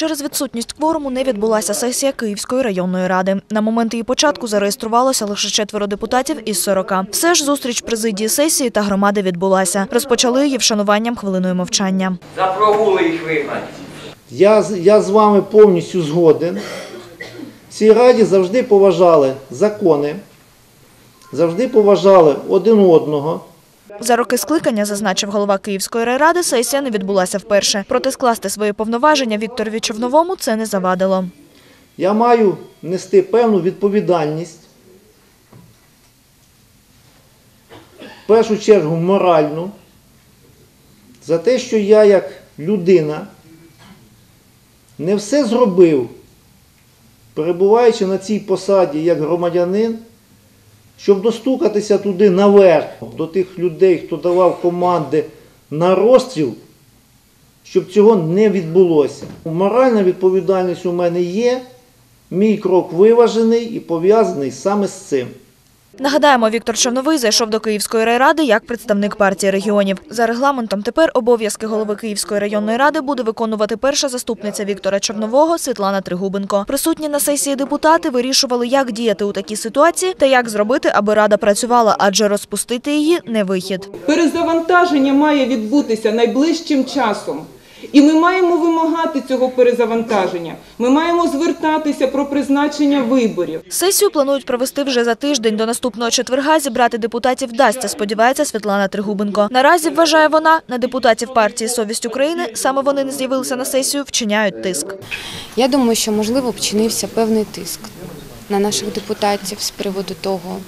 Через відсутність кворуму не відбулася сесія Київської районної ради. На момент її початку зареєструвалося лише четверо депутатів із 40. Все ж зустріч президії сесії та громади відбулася. Розпочали її вшануванням хвилиною мовчання. За прогули їх вигнати. Я, з- я з вами повністю згоден. В цій раді завжди поважали закони, завжди поважали один одного. За роки скликання, зазначив голова Київської райради, сесія не відбулася вперше. Проте скласти свої повноваження Вікторові Човновому це не завадило. Я маю нести певну відповідальність, в першу чергу моральну, за те, що я як людина не все зробив, перебуваючи на цій посаді як громадянин, щоб достукатися туди наверх, до тих людей, хто давав команди на розстріл, щоб цього не відбулося. Моральна відповідальність у мене є. Мій крок виважений і пов'язаний саме з цим. Нагадаємо, Віктор Човновий зайшов до Київської райради як представник партії регіонів. За регламентом тепер обов'язки голови Київської районної ради буде виконувати перша заступниця Віктора Човнового Світлана Тригубенко. Присутні на сесії депутати вирішували, як діяти у такій ситуації та як зробити, аби рада працювала, адже розпустити її не вихід. Перезавантаження має відбутися найближчим часом. І ми маємо вимагати цього перезавантаження. Ми маємо звертатися про призначення виборів. Сесію планують провести вже за тиждень. До наступного четверга зібрати депутатів вдасться, сподівається Світлана Тригубенко. Наразі вважає вона на депутатів партії Совість України. Саме вони не з'явилися на сесію, вчиняють тиск. Я думаю, що можливо вчинився певний тиск на наших депутатів з приводу того,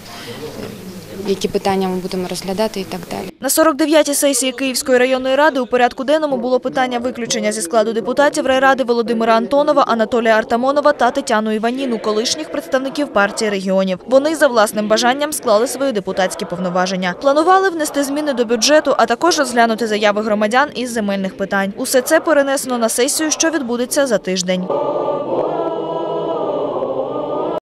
які питання ми будемо розглядати і так далі. На 49-й сесії Київської районної ради у порядку денному було питання виключення зі складу депутатів райради Володимира Антонова, Анатолія Артамонова та Тетяну Іваніну, колишніх представників партії регіонів. Вони за власним бажанням склали свої депутатські повноваження. Планували внести зміни до бюджету, а також розглянути заяви громадян із земельних питань. Усе це перенесено на сесію, що відбудеться за тиждень.